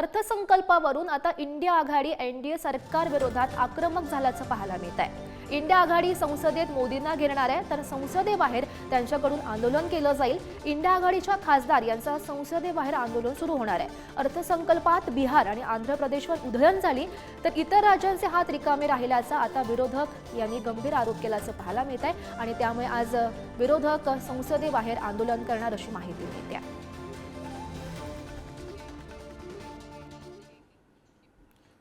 अर्थसंकल्पावरून आता इंडिया आघाडी एनडीए सरकार विरोधात आक्रमक झाल्याचं पाहायला मिळत आहे. इंडिया आघाडी संसदेत मोदींना घेरणार आहे तर संसदेबाहेर त्यांच्याकडून आंदोलन केलं जाईल. इंडिया आघाडीच्या खासदार यांचं संसदेबाहेर आंदोलन सुरू होणार आहे. अर्थसंकल्पात बिहार आणि आंध्र प्रदेशवर उधळण झाली तर इतर राज्यांचे हात रिकामे राहिल्याचा आता विरोधक यांनी गंभीर आरोप केल्याचं पाहायला मिळत आहे आणि त्यामुळे आज विरोधक संसदेबाहेर आंदोलन करणार अशी माहिती मिळते. आहे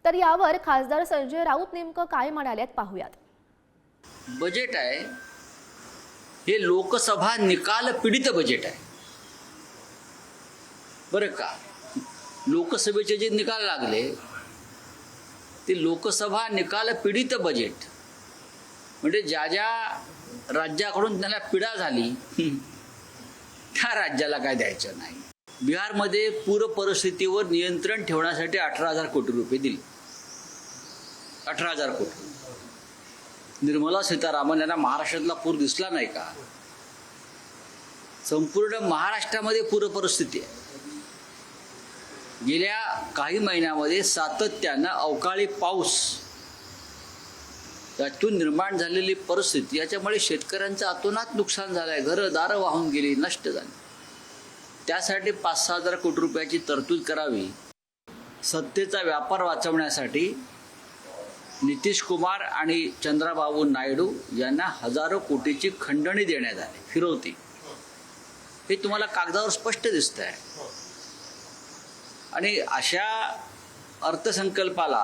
तर यावर खासदार संजय राऊत नेमकं काय म्हणाल्यात पाहूयात. बजेट आहे. हे लोकसभा निकाल पीडित बजेट आहे. बरं का? लोकसभेचे जे निकाल लागले ते लोकसभा निकाल पीडित बजेट. म्हणजे ज्या ज्या राज्याकडून त्यांना पीडा झाली त्या राज्याला काय द्यायचं नाही. बिहारमध्ये पूर परिस्थितीवर नियंत्रण ठेवण्यासाठी अठरा हजार कोटी रुपये दिले. अठरा हजार कोटी. निर्मला सीतारामन यांना महाराष्ट्रातला पूर दिसला नाही का? संपूर्ण महाराष्ट्रामध्ये पूर परिस्थिती आहे. गेल्या काही महिन्यामध्ये सातत्यानं अवकाळी पाऊस त्यातून निर्माण झालेली परिस्थिती याच्यामुळे शेतकऱ्यांचं अतोनात नुकसान झालं आहे घरं दारं वाहून गेली नष्ट झाली. त्यासाठी पाच सहा हजार कोटी रुपयाची तरतूद करावी. सत्तेचा व्यापार वाचवण्यासाठी नितीश कुमार आणि चंद्राबाबू नायडू यांना हजारो कोटीची खंडणी देण्यात आली फिरवती. हे तुम्हाला कागदावर स्पष्ट दिसत आहे आणि अशा अर्थसंकल्पाला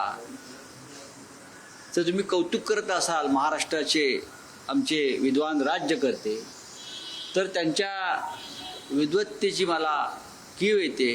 जर तुम्ही कौतुक करत असाल महाराष्ट्राचे आमचे विद्वान राज्य करते तर त्यांच्या विद्वत्तेची मला कीव येते.